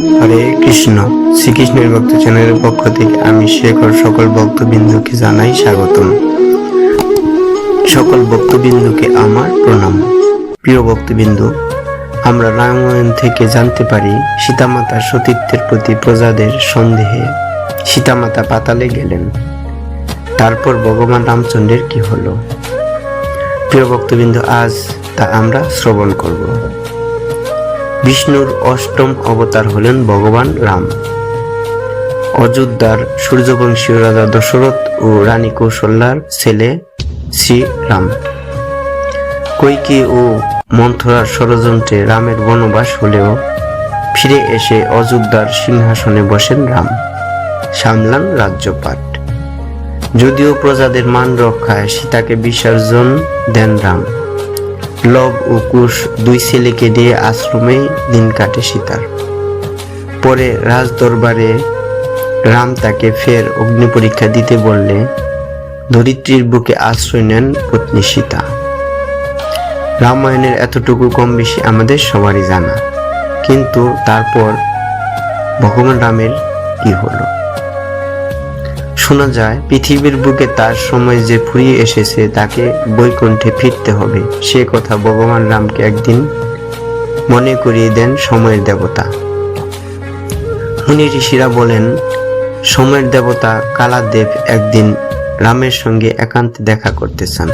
হরে কৃষ্ণ। শ্রীকৃষ্ণের ভক্ত চ্যানেলের পক্ষ থেকে আমি শেখর সকল ভক্তবিন্দুকে জানাই স্বাগতম। সকল ভক্তবিন্দুকে আমার প্রণাম। প্রিয় ভক্তবিন্দু, আমরা রামায়ণ থেকে জানতে পারি সীতামাতার সতীত্বের প্রতি প্রজাদের সন্দেহে সীতামাতা পাতালে গেলেন। তারপর ভগবান রামচন্দ্রের কি হলো? প্রিয় ভক্তবিন্দু, আজ তা আমরা শ্রবণ করব। বিষ্ণুর অষ্টম অবতার হলেন ভগবান রাম। অযোধ্যার সূর্যবংশীয় রাজা দশরথ ও রানী কৌশল্যার ছেলে শ্রীরাম। কৈকি ও মন্থরার ষড়যন্ত্রে রামের বনবাস হলেও ফিরে এসে অযোধ্যার সিংহাসনে বসেন রাম। সামলান রাজ্যপাট। যদিও প্রজাদের মান রক্ষায় সীতাকে বিসর্জন দেন রাম। লব ও কুশ দুই ছেলেকে নিয়ে আশ্রমেই দিন কাটে সীতার। পরে রাজদরবারে রাম তাকে ফের অগ্নি পরীক্ষা দিতে বললে, ধরিত্রীর বুকে আশ্রয় নেন পত্নী সীতা। রামায়ণের এতটুকু কম বেশি আমাদের সবারই জানা। কিন্তু তারপর ভগবান রামের কি হলো? শোনা যায়, পৃথিবীর বুকে তার সময় যে ফুরিয়ে এসেছে তাকে বৈকুণ্ঠে ফিরতে হবে। সে কথা ভগবান রামকে একদিন মনে করিয়ে দেন সময়ের দেবতা। মুনি ঋষিরা বলেন, সময়ের দেবতা কালাদেব একদিন রামের সঙ্গে একান্তে দেখা করতে চান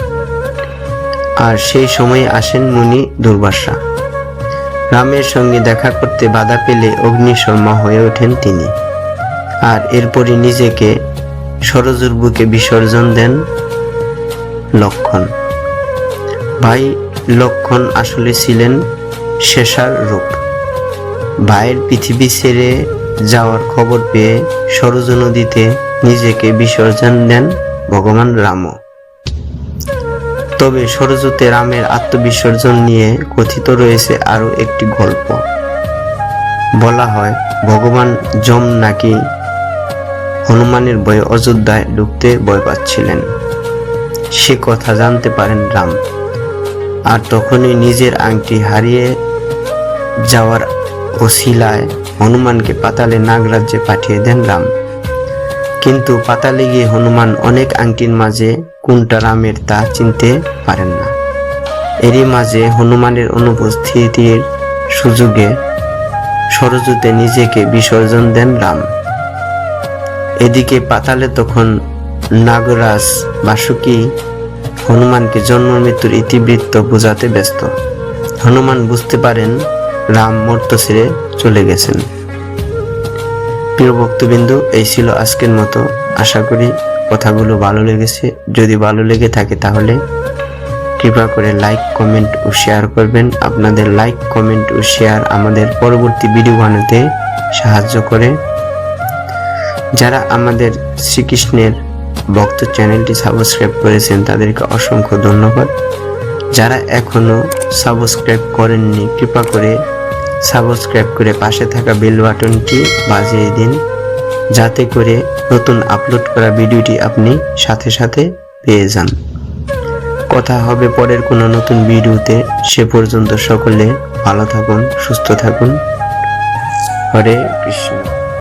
আর সেই সময়ে আসেন মুনি দুর্বাসা। রামের সঙ্গে দেখা করতে বাধা পেলে অগ্নিশর্মা হয়ে ওঠেন তিনি। আর এরপরই নিজেকে সরজুর বুকে বিসর্জন দেন লক্ষণ। ভাই, লক্ষণ আসলে ছিলেন শেষার রূপ। ভাইয়ের পৃথিবী ছেড়ে যাওয়ার খবর পেয়ে সরজ নদীতে নিজেকে বিসর্জন দেন ভগবান রামও। তবে সরজতে রামের আত্মবিসর্জন নিয়ে কথিত রয়েছে আরও একটি গল্প। বলা হয়, ভগবান যম নাকি হনুমানের ভয়ে অযোধ্যায় ঢুকতে ভয় পাচ্ছিলেন। সে কথা জানতে পারেন রাম। আর তখনই নিজের আংটি হারিয়ে যাওয়ার ওসিলায় হনুমানকে পাতালে নাগরাজ্যে পাঠিয়ে দেন রাম। কিন্তু পাতালে গিয়ে হনুমান অনেক আংটির মাঝে কোনটা রামের তা চিনতে পারেন না। এরই মাঝে হনুমানের অনুপস্থিতির সুযোগে সরজুতে নিজেকে বিসর্জন দেন রাম। এদিকে পাতালে তখন নাগরাজ বাসুকি হনুমানকে জন্ম মৃত্যুর ইতিবৃত্ত বোঝাতে ব্যস্ত। হনুমান বুঝতে পারেন রাম মর্ত ছেড়ে চলে গেছেন। প্রিয় ভক্তবিন্দু, এই ছিল আজকের মতো। আশা করি কথাগুলো ভালো লেগেছে। যদি ভালো লেগে থাকে তাহলে কৃপা করে লাইক, কমেন্ট ও শেয়ার করবেন। আপনাদের লাইক, কমেন্ট ও শেয়ার আমাদের পরবর্তী ভিডিও বানাতে সাহায্য করে। যারা আমাদের শ্রীকৃষ্ণের ভক্ত চ্যানেলটি সাবস্ক্রাইব করেছেন, তাদেরকে অসংখ্য ধন্যবাদ। যারা এখনও সাবস্ক্রাইব করেননি, কৃপা করে সাবস্ক্রাইব করে পাশে থাকা বেল বাটনটি বাজিয়ে দিন, যাতে করে নতুন আপলোড করা ভিডিওটি আপনি সাথে সাথে পেয়ে যান। কথা হবে পরের কোনো নতুন ভিডিওতে। সে পর্যন্ত সকলে ভালো থাকুন, সুস্থ থাকুন। হরে কৃষ্ণ।